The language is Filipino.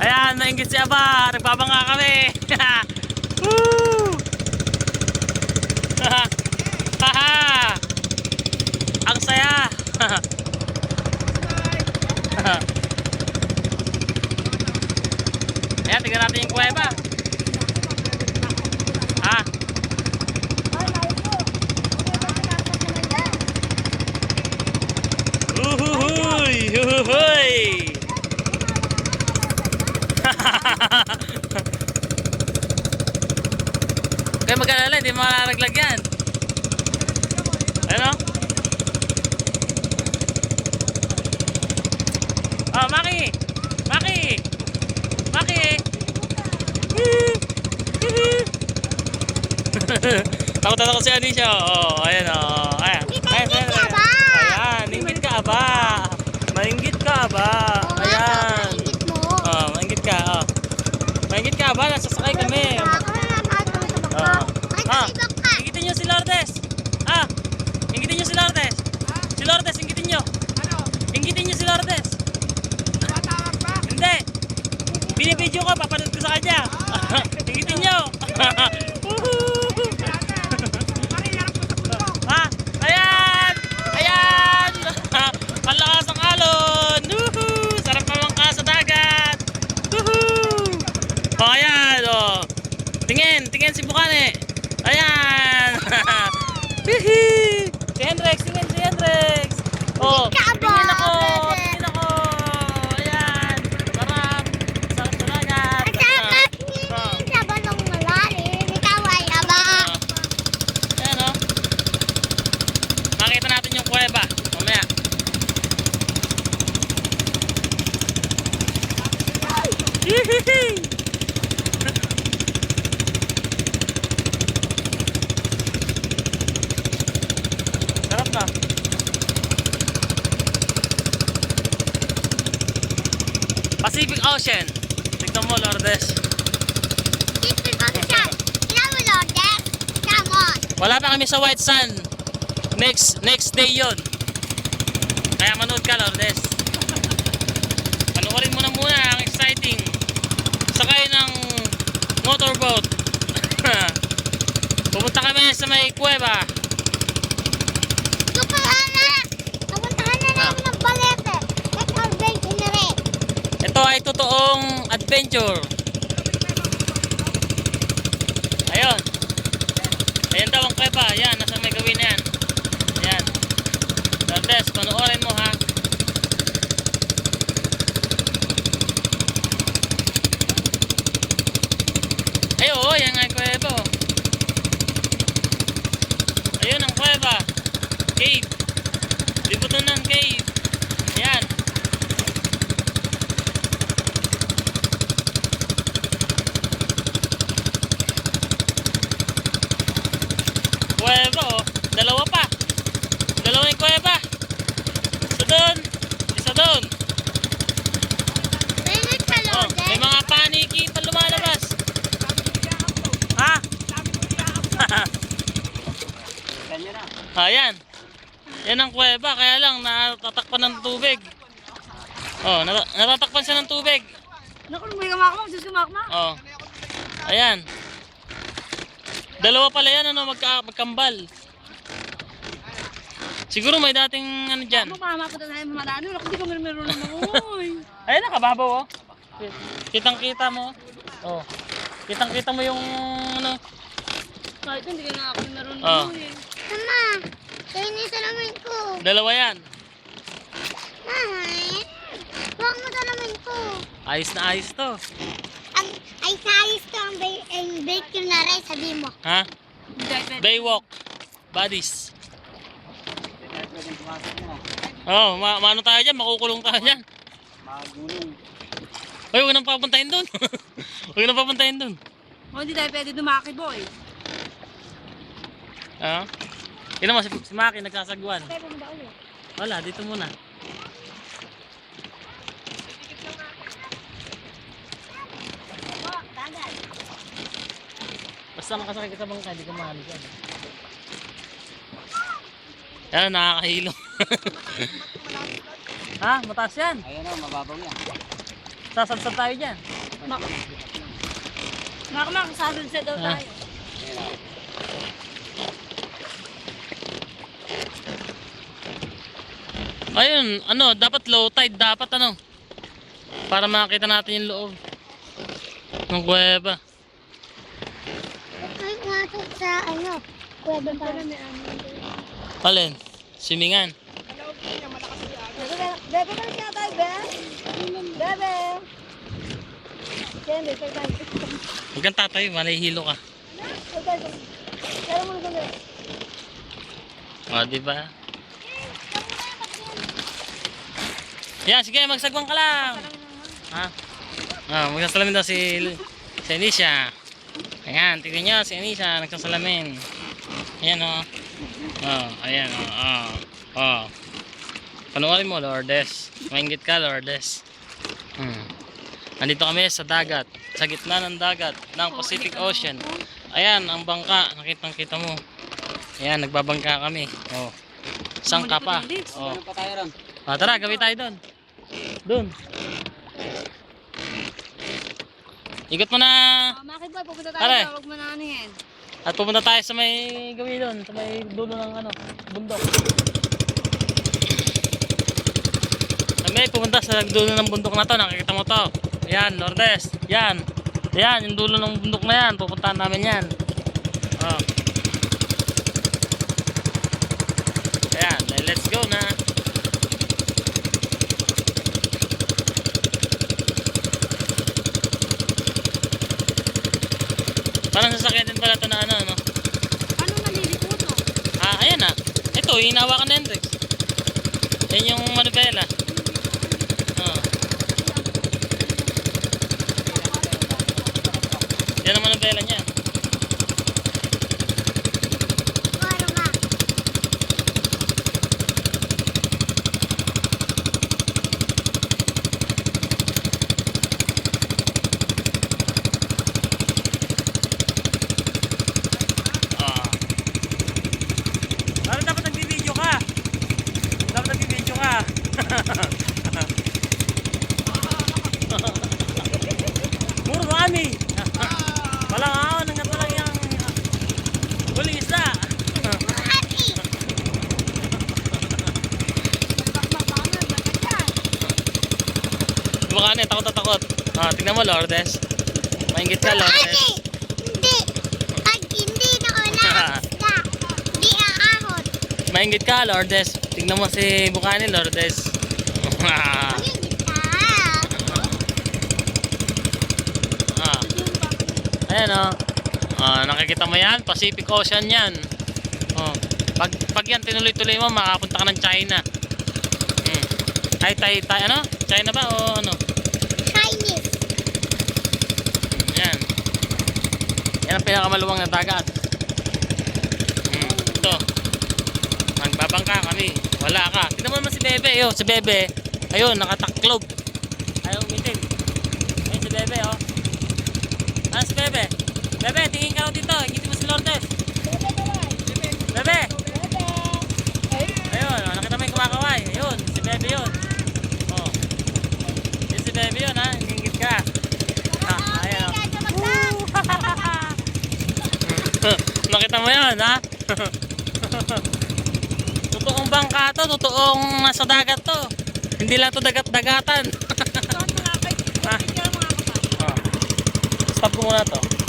Ayan, nainggit si Aba. Nagbabanga kami. Woo! Ang saya! Ayan, tingnan natin yung kuweba. Ah, uhuhuy! Uhuhuy! Kaya mag-alala, hindi malalaglag yan. Ano? Oh, Maki! Maki! Maki! Takot na takot si Anisha. Oh, ayan oh. Ayan. Ka Ayan, ayan, ka ayan. Ayan, ingit ka ba? Maingit ka ba? Ayan. Oh, maingit ka. Oh. Maingit ka ba? Nasasakay kami. Oh. Ah, ingitin nyo si Lourdes. Ah, ingitin nyo si Lourdes. Si Lourdes, ingitin nyo. Ingitin nyo si Lourdes. Hindi. Binibidyo ko, papanood ko sa kanya. ingitin nyo. ha? Ayan! Ayan! Ang lakas ng alon! Woohoo! Sarap naman ka sa dagat! Woohoo! O, ayan! O. Tingin! Tingin si Bukane! Ayan! Hihi! Si Henrex! Tingin si Henrex! O! Ikaw ba, Tingin ako! brother? Tingin ako! Ayan! Sarap! Sarap sa dagat! Oh. Ah. Ayan o. Makita natin yung kuweba. Mamaya. Hihihi! Sarap na. Pacific Ocean. Tignan mo, Lourdes. Wala pa kami sa White Sand. Next next day yon. Kaya manood ka, Lourdes. Panoorin mo na muna ang exciting. Sakay ng motorboat. Pupunta kami sa may kuweba. Ito ay totoong adventure. Ayun. Ayan daw ang kuweba. Yan, team. Yan ang kuweba. Kaya lang natatakpan ng tubig. Oh, nat natatakpan siya ng tubig. Naku, may kamakmak, Diyos kamakmak. Oh. Ayan. Dalawa pala yan, ano, magka, magkambal. Siguro may dating ano dyan. Mapahama pa tayo malano, naku, di ko meron na uy. Ayun, nakababaw oh. Kitang kita mo. Oh. Kitang kita mo yung ano. Kahit hindi ka nga ako meron na Oh. uy. Mama, kainis naman ko. Dalawa yan. Ay, huwag mo na naman ko. Ayos na ayos to. Ang, ay, sayos to ang ba- ang bacon na rin, sabi mo. Ha? Baywalk. Buddies. Oh, ma maano tayo dyan? Makukulong tayo dyan. Magulong. Uy, huwag nang papuntahin doon. huwag nang papuntahin doon. Oh, hindi tayo pwede dumaki, boy. Ah? Tignan mo, si, si Maki nagsasagwan. Wala, dito muna. Basta makasakay ka sa bangka, hindi ka mahalo dyan. Yan, nakakahilo. ha? Mataas yan. Ayan o, mababaw yan. Sasadsad tayo dyan. Makamak, sasunset daw Ah. tayo. Ayun, ano, dapat low tide, dapat ano. Para makita natin yung loob ng kuweba. Ay, pumasok sa ano. Pwede pa. Alin? Swimingan. Bebe ka siya tayo, be? Bebe! Kende, sir tayo. Huwag kang tatay, malihilo ka. Sir tayo. Kaya mo na ganda. O, di Yan, sige, magsagwang ka lang. Ha? Ah, magsasalamin daw si, si Anisha. Ayan, tignan nyo, si Anisha, nagsasalamin. Ayan, o. Oh. ayan, o. Oh, oh. Panoorin mo, Lourdes. Maingit ka, Lourdes. Hmm. Nandito kami sa dagat. Sa gitna ng dagat ng Pacific Ocean. Ayan, ang bangka. Nakitang kita mo. Ayan, nagbabangka kami. Oh. Sangka pa. Oh. Ah, tara, gawin tayo doon. Doon. Ikot mo na. Oh, Maki boy, pupunta tayo. Pare. Huwag mo na ano yan. At pupunta tayo sa may gawin doon. Sa may dulo ng ano, bundok. May pupunta sa dulo ng bundok na to. Nakikita mo to. Yan, Lourdes. Yan. Yan, yung dulo ng bundok na yan. Pupuntahan namin yan. Oh. Ayan, let's go na. Parang sasakyan din pala ito na ano, no? Ano naliliko to? Ah, ayan ah. Ito, hinawakan na Hendrix. Yan yung manubela. Oh. Yan ang manubela niya. Para ba? Ah. Parang dapat nagbibideo ka. Dapat nagbibideo ka. Muro kami. Walang ahon, hanggat walang yung huling isda. Baka na, takot na takot. Ah, tingnan mo, Lourdes. Maingit ka! Lourdes. Maingit ka, Lourdes. Tingnan mo si Bukani, Lourdes. Ah. ah. Ayan, oh. Ah, nakikita mo yan? Pacific Ocean yan. Oh. Pag, pag yan tinuloy-tuloy mo, makapunta ka ng China. Hmm. Ay, tay, tay, ano? China ba o ano? Chinese. Hmm, Yan. Yan ang pinakamaluwang na dagat. Hmm, ito. Magbabangka kami. Wala ka. Tingnan mo naman si Bebe. Yo, si Bebe. Ayun, nakataklob. Ayaw umitin. Ayun si Bebe, oh. Ah, si Bebe. Bebe, tingin ka raw dito. Hindi mo si Lourdes. Bebe. Ayun, oh, nakita mo yung kumakaway. Ayun, si Bebe yun. Oh. Yun si Bebe yun, ha. Hingit ka. Ah, ayun. Nakita mo yan, ha? Totoong bangka to, totoong nasa dagat to. Hindi lang to dagat-dagatan. Ah. Oh. Stop ko muna to.